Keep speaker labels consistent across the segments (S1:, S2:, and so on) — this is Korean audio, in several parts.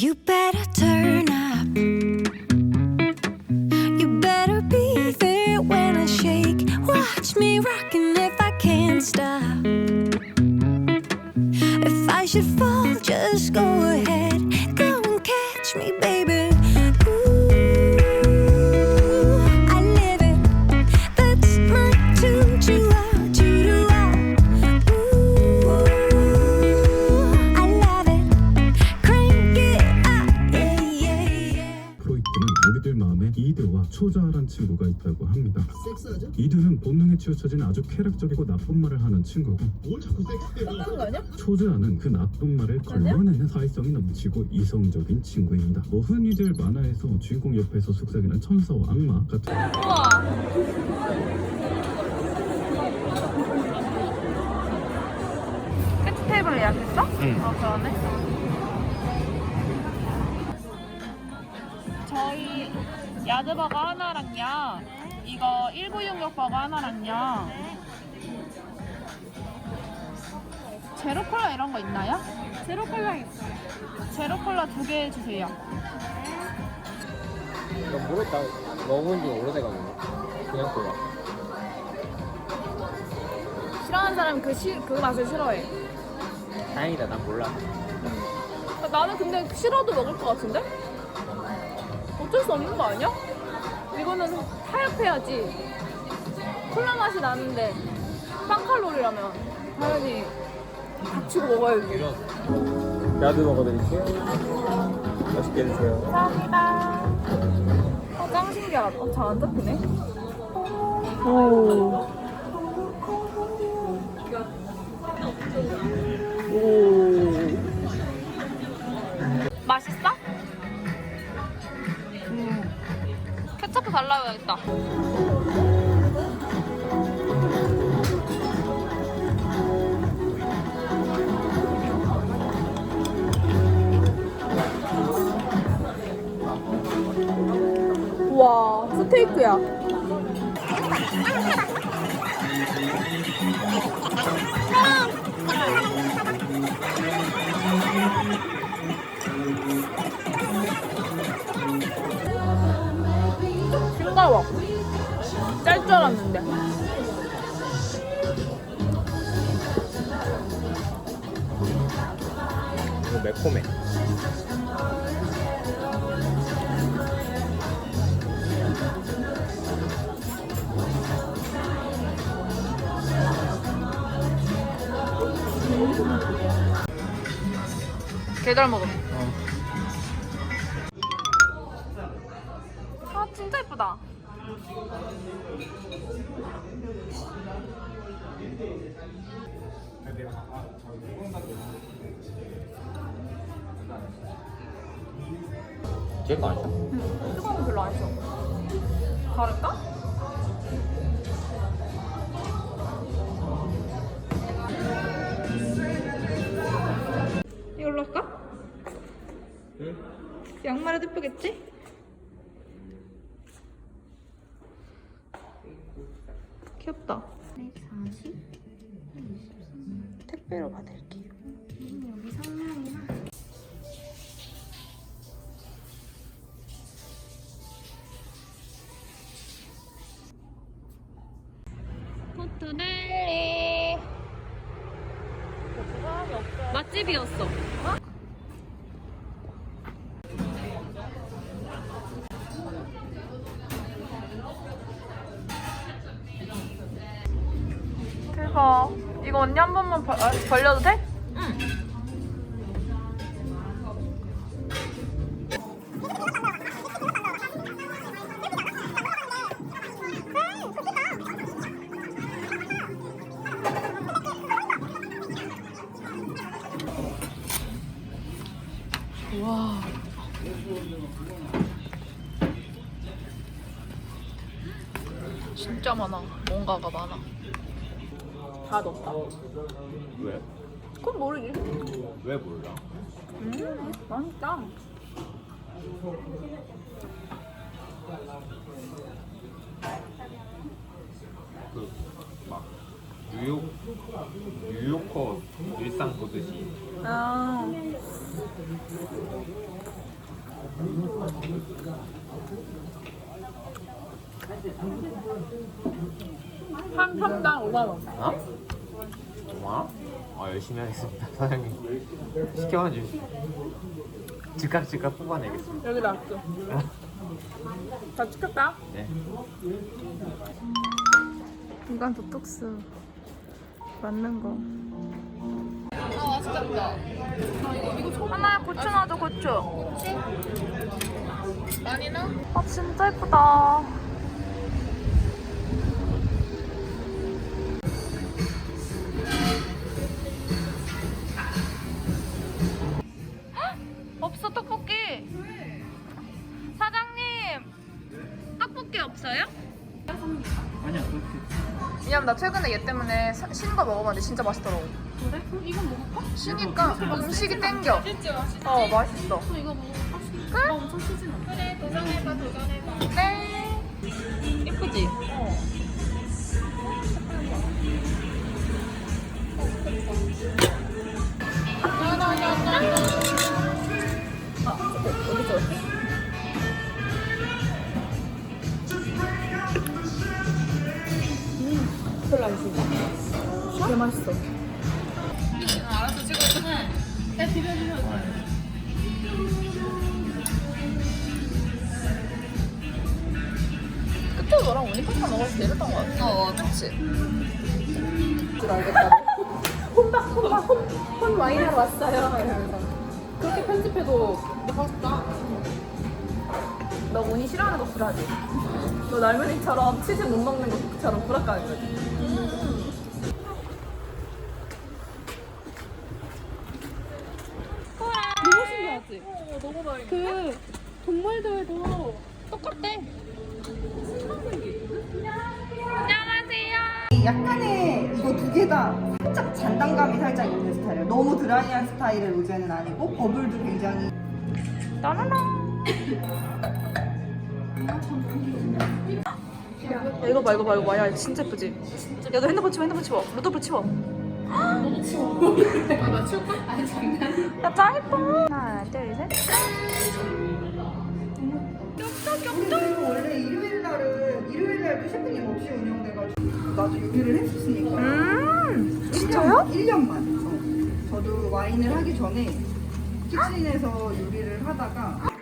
S1: You better turn up. You better be there when I shake. Watch me rocking if I can't stop. If I should fall, just go ahead.
S2: 이들은 본능에 치우쳐진 아주 쾌락적이고 나쁜 말을 하는 친구고
S3: 뭘 자꾸 섹스해?
S4: 하는 거 아니야?
S2: 초자아는 그 나쁜 말을 걸러내는 사회성이 넘치고 이성적인 친구입니다. 뭐 흔히들 만화에서 주인공 옆에서 속삭이는 천사와 악마 같은
S4: 캐치 테이블 예약했어? 응. 어, 그러네. 저희 야드버거 하나랑요. 이거 1966 버거 하나랑요. 제로 콜라 이런 거 있나요? 제로 콜라 있어요. 제로 콜라 두 개 주세요.
S5: 나 모르겠다. 먹은 지 오래돼가지고. 그냥 콜라.
S4: 싫어하는 사람 그, 시, 그 맛을 싫어해.
S5: 다행이다. 난 몰라.
S4: 나는 근데 싫어도 먹을 것 같은데? 어쩔 수 없는 거 아니야? 이거는 타협해야지. 콜라 맛이 나는데 빵 칼로리라면 당연히 닥치고 먹어야지.
S5: 이런. 야드 먹어드릴게요. 맛있게 드세요.
S4: 감사합니다. 어, 짱 신기하다. 어, 잘안 잡히네. 오. 케첩 달라야겠다. 와, 스테이크야. 싱거워. 짤 줄 알았는데.
S5: 이거 매콤해.
S4: 개잘 먹음.
S5: 제거 아니야?
S4: 뜨거운 거 별로 안 싫어. 다를까? 이걸로 할까?
S5: 응.
S4: 양말에도 예쁘겠지? 귀엽다. 택배로 받을게요. 여기 성명이나 포토넬리 맛집이었어. 대박. 이거 언니 한 번만 벌, 아, 벌려도 돼? 와. 진짜 많아. 뭔가가 많아. 다 넣었다.
S5: 왜?
S4: 그건 모르지.
S5: 왜 몰라?
S4: 음, 맛있다.
S5: 그, 막, 뉴욕, 뉴요커 일상 보듯이
S4: 아. 한 평당 5만 원.
S5: 어? 뭐? 아 열심히 하겠습니다 사장님 시켜가지고 즉각 즉각 뽑아내겠습니다
S4: 여기 놨어. 다 찍혔다.
S5: 네
S4: 이건 도톡스 맞는 거. 아 맛있겠다. 하나 고추 넣어줘 고추. 많이 넣어? 아 진짜 예쁘다. 없어요?
S5: 아니야 그렇게
S4: 왜냐면 나 최근에 얘 때문에 신거 먹어봤는데 진짜 맛있더라고.
S3: 그래? 그럼 이거 먹을까?
S4: 쉬니까 음식이 땡겨.
S3: 맛있지 맛있지
S4: 어 맛있어.
S3: 또 이거 먹을까? 이거 엄청 시즌 그래 도전해봐 도전해봐
S4: 네.
S3: 예쁘지?
S4: 있어.
S3: 알았어 지금 응. 야 비벼 비벼
S4: 그때 너랑 오니파카 먹을 때 이랬던 거 같아. 어, 그치. 줄 알겠다.
S3: 혼박 혼박 혼, 혼 와인 하러 왔어요 이러면서 그렇게 편집해도 맛있다
S4: 너 운이 싫어하는 거 불하지? 너 날면이처럼 치즈 못 먹는 것처럼 불악가는 거지?
S3: 어 너무 다르그 동물들도 똑같대
S6: 약간의 이거 두 개 다 살짝 잔당감이 살짝 있는 스타일이에요. 너무 드라이한 스타일의 로제는 아니고 버블도 굉장히
S4: 야, 이거 봐, 이거 봐, 이거 봐. 야, 진짜 예쁘지? 야, 너 핸드폰 치워, 핸드폰 치워. 루돌프 치워.
S3: 너도 치워 나 치울까? 아니 장난
S4: 야, 짱 예뻐. 둘, 셋.
S6: 우리 그리고 원래 일요일 날은 일요일 날도 셰프님 없이 운영돼가지고 나도 요리를 했었으니까
S4: 음, 진짜요?
S6: 1년만 어. 저도 와인을 하기 전에 키친에서 요리를 하다가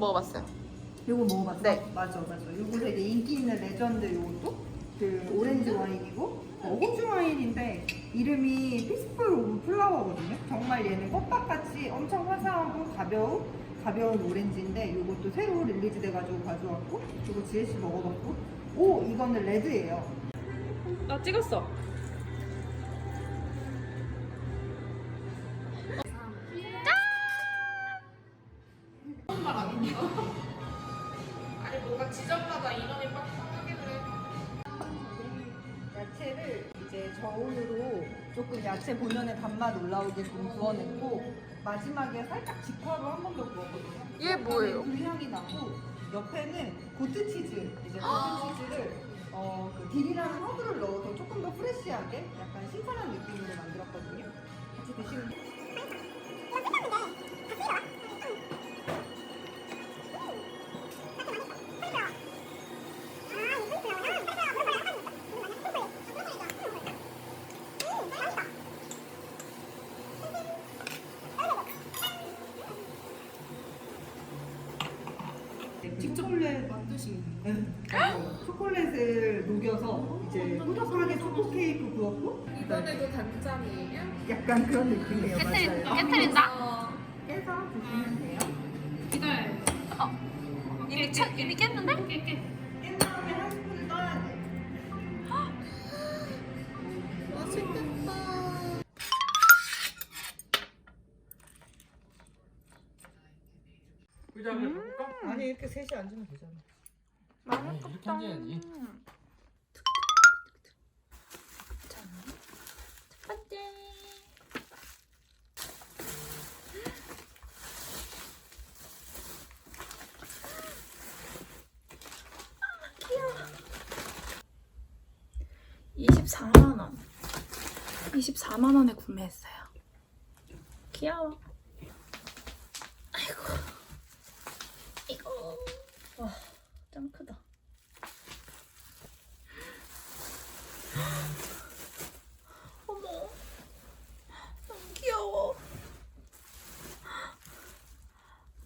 S4: 먹어봤어요.
S6: 요거 먹어봤어?
S4: 네.
S6: 맞아 맞아. 요거 되게 인기 있는 레전드 요것도? 그 오렌지 와인이고? 어, 호주 와인인데 이름이 피스풀 오브 플라워거든요? 정말 얘는 꽃밭같이 엄청 화사하고 가벼운 가벼운 오렌지인데 요것도 새로 릴리즈 돼가지고 가져왔고 그리고 지혜씨 먹어봤고. 오 이거는 레드예요.
S3: 나 찍었어 아니 뭔가 지점마다 인원이 빡빡하게 그래
S6: 야채를 이제 저온으로 조금 야채 본연의 단맛 올라오게끔 구워냈고 마지막에 살짝 직화로 한 번 더 구웠거든요.
S4: 얘 뭐예요?
S6: 불향이 나고 옆에는 고트치즈 이제 고트치즈를 어, 그 딜이라는 허브를 넣어서 조금 더 프레시하게 약간 신선한 느낌으로 만들었거든요. 같이 드시면 초콜 네. 초콜릿을 녹여서 이제 꾸덕하게 초코 케이크 구웠고
S3: 이번에도 단짠이에요?
S6: 약간 그런 느낌이에요. 맞아요.
S3: 깨트린다
S6: 깨서 드시면 돼요.
S3: 기다려
S4: 이미, 차, 이미 깼는데?
S3: 깨 깨.
S6: 깬 다음에 한 스푼을 떠야 돼. 아니 이렇게 셋이 앉으면 되잖아.
S4: 아니, 네,
S5: 이렇게 맛있겠다. 던져야지.
S4: 24만 원. 24만 원에 구매했어요. 귀여워. 아이고. 이거. 와. 짱 크다 어머 너무 귀여워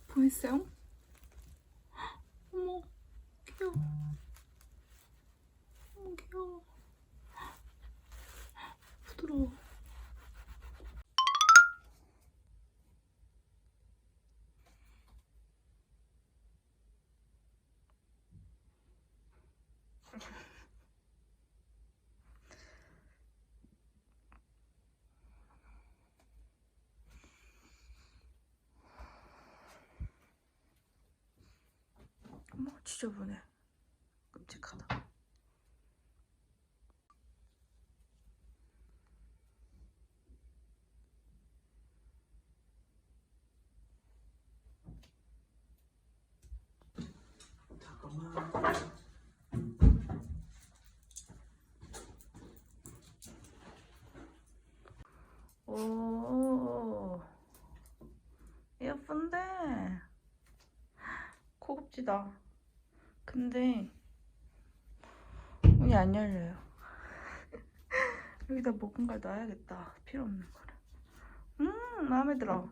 S4: 보이세요? 어머 귀여워 너무 귀여워 부드러워 어머 지저분해. 끔찍하다. 오 예쁜데. 고급지다 근데 문이 안 열려요. 여기다 뭔가 놔야겠다. 필요 없는 거를. 음 마음에 들어